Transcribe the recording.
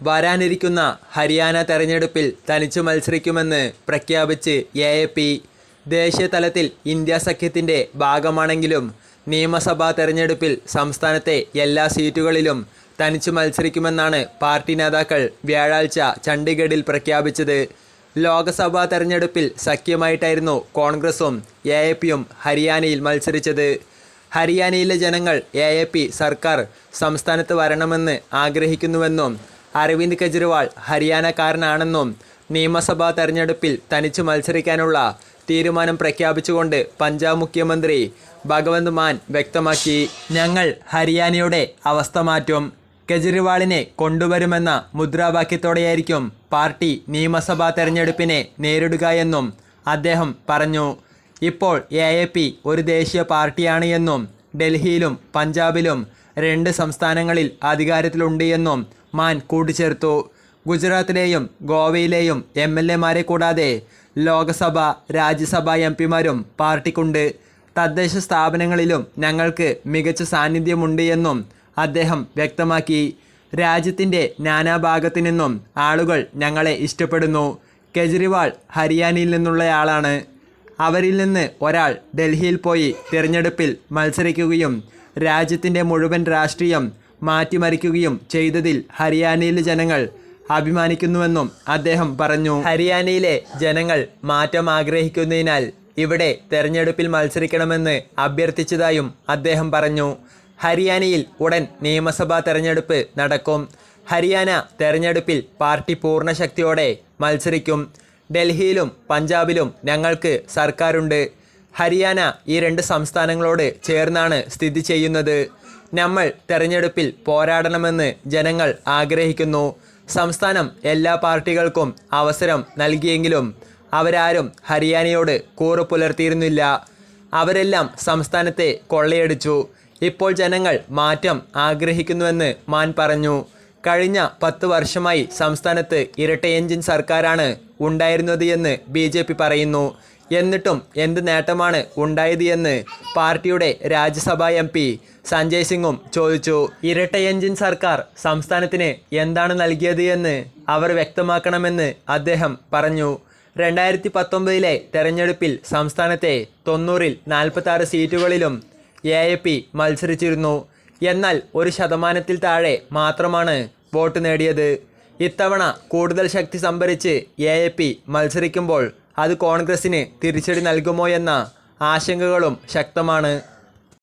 വരാനിരിക്കുന്ന ഹരിയാന തെരഞ്ഞെടുപ്പിൽ തനിച്ചു മത്സരിക്കുമെന്ന് പ്രഖ്യാപിച്ച് എ എ പി ദേശീയ തലത്തിൽ ഇന്ത്യ സഖ്യത്തിന്റെ ഭാഗമാണെങ്കിലും നിയമസഭാ തെരഞ്ഞെടുപ്പിൽ സംസ്ഥാനത്തെ എല്ലാ സീറ്റുകളിലും തനിച്ചു മത്സരിക്കുമെന്നാണ് പാർട്ടി നേതാക്കൾ വ്യാഴാഴ്ച ചണ്ഡീഗഡിൽ പ്രഖ്യാപിച്ചത്. ലോക്സഭാ തെരഞ്ഞെടുപ്പിൽ സഖ്യമായിട്ടായിരുന്നു കോൺഗ്രസും എ എ പിയും ഹരിയാനയിൽ മത്സരിച്ചത്. ഹരിയാനയിലെ ജനങ്ങൾ എ എ പി സർക്കാർ സംസ്ഥാനത്ത് വരണമെന്ന് ആഗ്രഹിക്കുന്നുവെന്നും അരവിന്ദ് കെജ്രിവാൾ ഹരിയാനക്കാരനാണെന്നും നിയമസഭാ തെരഞ്ഞെടുപ്പിൽ തനിച്ചു മത്സരിക്കാനുള്ള തീരുമാനം പ്രഖ്യാപിച്ചുകൊണ്ട് പഞ്ചാബ് മുഖ്യമന്ത്രി ഭഗവന്ത് മാൻ വ്യക്തമാക്കി. ഞങ്ങൾ ഹരിയാനയുടെ അവസ്ഥ മാറ്റും. കെജ്രിവാളിനെ കൊണ്ടുവരുമെന്ന മുദ്രാവാക്യത്തോടെയായിരിക്കും പാർട്ടി നിയമസഭാ തെരഞ്ഞെടുപ്പിനെ നേരിടുക എന്നും അദ്ദേഹം പറഞ്ഞു. ഇപ്പോൾ എ ഒരു ദേശീയ പാർട്ടിയാണ് എന്നും ഡൽഹിയിലും പഞ്ചാബിലും രണ്ട് സംസ്ഥാനങ്ങളിൽ അധികാരത്തിലുണ്ട് എന്നും മാൻ കൂട്ടിച്ചേർത്തു. ഗുജറാത്തിലെയും ഗോവയിലെയും എം എൽ എമാരെ കൂടാതെ ലോക്സഭ രാജ്യസഭ എം പിമാരും പാർട്ടിക്കുണ്ട്. തദ്ദേശ സ്ഥാപനങ്ങളിലും ഞങ്ങൾക്ക് മികച്ച സാന്നിധ്യമുണ്ട് എന്നും അദ്ദേഹം വ്യക്തമാക്കി. രാജ്യത്തിന്റെ നാനാഭാഗത്തു നിന്നും ആളുകൾ ഞങ്ങളെ ഇഷ്ടപ്പെടുന്നു. കെജ്രിവാൾ ഹരിയാനയിൽ നിന്നുള്ളയാളാണ്. അവരിൽ നിന്ന് ഒരാൾ ഡൽഹിയിൽ പോയി തിരഞ്ഞെടുപ്പിൽ മത്സരിക്കുകയും രാജ്യത്തിന്റെ മുഴുവൻ രാഷ്ട്രീയം മാറ്റിമറിക്കുകയും ചെയ്തതിൽ ഹരിയാനയിലെ ജനങ്ങൾ അഭിമാനിക്കുന്നുവെന്നും അദ്ദേഹം പറഞ്ഞു. ഹരിയാനയിലെ ജനങ്ങൾ മാറ്റം ആഗ്രഹിക്കുന്നതിനാൽ ഇവിടെ തെരഞ്ഞെടുപ്പിൽ മത്സരിക്കണമെന്ന് അഭ്യർത്ഥിച്ചതായും അദ്ദേഹം പറഞ്ഞു. ഹരിയാനയിൽ ഉടൻ നിയമസഭാ തെരഞ്ഞെടുപ്പ് നടക്കും. ഹരിയാന തെരഞ്ഞെടുപ്പിൽ പാർട്ടി പൂർണ ശക്തിയോടെ മത്സരിക്കും. ഡൽഹിയിലും പഞ്ചാബിലും ഞങ്ങൾക്ക് സർക്കാരുണ്ട്. ഹരിയാന ഈ രണ്ട് സംസ്ഥാനങ്ങളോട് ചേർന്നാണ് സ്ഥിതി ചെയ്യുന്നത്. നമ്മൾ തെരഞ്ഞെടുപ്പിൽ പോരാടണമെന്ന് ജനങ്ങൾ ആഗ്രഹിക്കുന്നു. സംസ്ഥാനം എല്ലാ പാർട്ടികൾക്കും അവസരം നൽകിയെങ്കിലും അവരാരും ഹരിയാനയോട് കൂറു പുലർത്തിയിരുന്നില്ല. അവരെല്ലാം സംസ്ഥാനത്തെ കൊള്ളയടിച്ചു. ഇപ്പോൾ ജനങ്ങൾ മാറ്റം ആഗ്രഹിക്കുന്നുവെന്ന് മാൻ പറഞ്ഞു. കഴിഞ്ഞ പത്ത് വർഷമായി സംസ്ഥാനത്ത് ഇരട്ട എഞ്ചിൻ സർക്കാരാണ് ഉണ്ടായിരുന്നത് എന്ന് ബി ജെ പി പറയുന്നു. എന്നിട്ടും എന്ത് നേട്ടമാണ് ഉണ്ടായത് എന്ന് പാർട്ടിയുടെ രാജ്യസഭാ എം പി സഞ്ജയ് സിംഗും ചോദിച്ചു. ഇരട്ട എഞ്ചിൻ സർക്കാർ സംസ്ഥാനത്തിന് എന്താണ് നൽകിയത് എന്ന് അവർ വ്യക്തമാക്കണമെന്ന് അദ്ദേഹം പറഞ്ഞു. രണ്ടായിരത്തി പത്തൊമ്പതിലെ തെരഞ്ഞെടുപ്പിൽ സംസ്ഥാനത്തെ തൊണ്ണൂറിൽ നാൽപ്പത്തി സീറ്റുകളിലും എ മത്സരിച്ചിരുന്നു. എന്നാൽ ഒരു ശതമാനത്തിൽ താഴെ മാത്രമാണ് വോട്ട് നേടിയത്. ഇത്തവണ കൂടുതൽ ശക്തി സംഭരിച്ച് എ എ പി മത്സരിക്കുമ്പോൾ അത് കോൺഗ്രസിന് തിരിച്ചടി നൽകുമോ എന്ന ആശങ്കകളും ശക്തമാണ്.